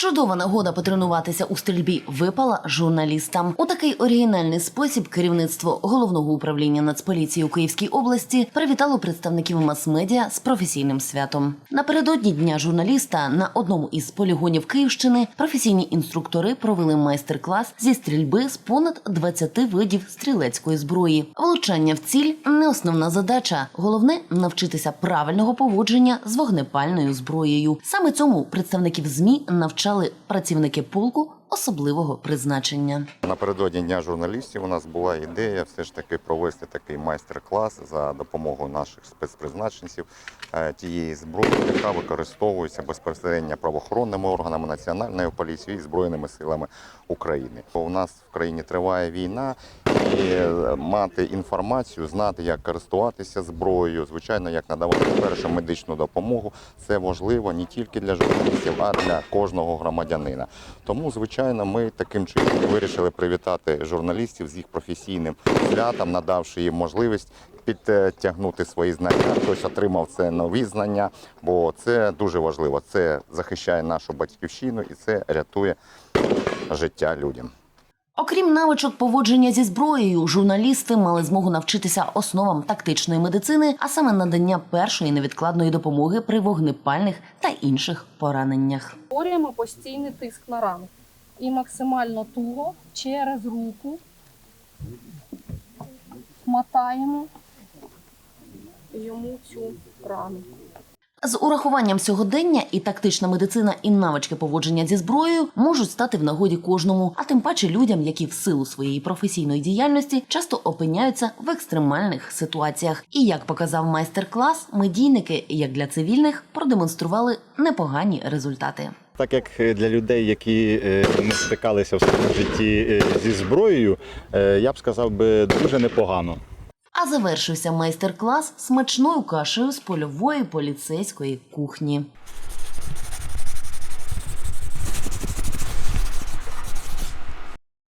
Чудова нагода потренуватися у стрільбі випала журналістам. У такий оригінальний спосіб керівництво головного управління Нацполіції у Київській області привітало представників мас-медіа з професійним святом. Напередодні дня журналіста на одному із полігонів Київщини професійні інструктори провели майстер-клас зі стрільби з понад 20 видів стрілецької зброї. Влучання в ціль не основна задача. Головне навчитися правильного поводження з вогнепальною зброєю. Саме цьому представників змі навчали працівники полку особливого призначення. Напередодні дня журналістів у нас була ідея все ж таки провести такий майстер-клас за допомогою наших спецпризначенців е, тієї зброї, яка використовується безпосередньо правоохоронними органами національної поліції і збройними силами України. У нас в країні триває війна, і е, мати інформацію, знати, як користуватися зброєю, звичайно, як надавати першу медичну допомогу. Це важливо не тільки для журналістів, а для кожного громадянина. Тому, звичайно, ми таким чином вирішили привітати журналістів з їх професійним святом, надавши їм можливість підтягнути свої знання. Хтось отримав це нові знання, бо це дуже важливо. Це захищає нашу батьківщину і це рятує життя людям. Окрім навичок поводження зі зброєю, журналісти мали змогу навчитися основам тактичної медицини, а саме надання першої невідкладної допомоги при вогнепальних та інших пораненнях. Створюємо постійний тиск на рану. І максимально туго через руку мотаємо йому цю рану. З урахуванням сьогодення і тактична медицина, і навички поводження зі зброєю можуть стати в нагоді кожному, а тим паче людям, які в силу своєї професійної діяльності часто опиняються в екстремальних ситуаціях. І як показав майстер-клас, медійники, як для цивільних, продемонстрували непогані результати. Так як е, для людей, які е, не стикалися в своєму житті е, зі зброєю, я б сказав би дуже непогано. А завершився майстер-клас смачною кашею з польової поліцейської кухні.